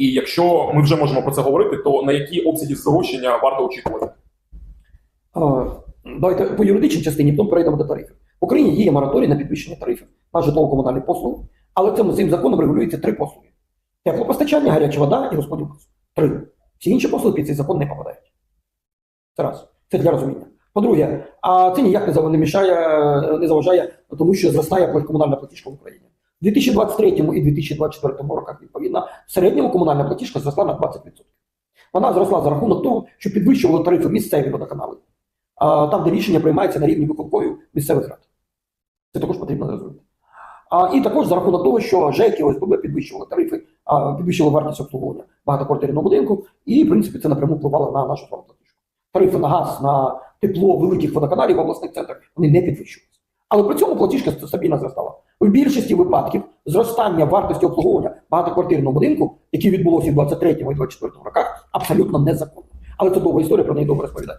І якщо ми вже можемо про це говорити, то на які обсяги здорожчання варто очікувати? Давайте по юридичній частині, потім перейдемо до тарифів. В Україні є мораторій на підвищення тарифів на житлово-комунальні послуги, але цим, цим законом регулюється три послуги: теплопостачання, гаряча вода і розподіл. Три. Всі інші послуги під цей закон не попадають. Це раз. Це для розуміння. По-друге, а це ніяк не мішає, не заважає тому, що зростає комунальна платіжка в Україні. У 2023 і 2024 роках, відповідно, в середньому комунальна платіжка зросла на 20%. Вона зросла за рахунок того, що підвищували тарифи місцеві водоканали, там, де рішення приймаються на рівні виконкомів місцевих рад. Це також потрібно зрозуміти. А, і також за рахунок того, що ЖЕК ОСББ підвищували тарифи, а, підвищували вартість обслуговування багатоквартирного будинку, і, в принципі, це напряму впливало на нашу платіжку. Тарифи на газ, на тепло великих водоканалів в обласних центрах вони не підвищуються. Але при цьому платіжка стабільно зростала. В більшості випадків зростання вартості обслуговування багатоквартирного будинку, яке відбулося в 23 і 24 роках, абсолютно незаконно. Але це довга історія, про неї довго розповідати.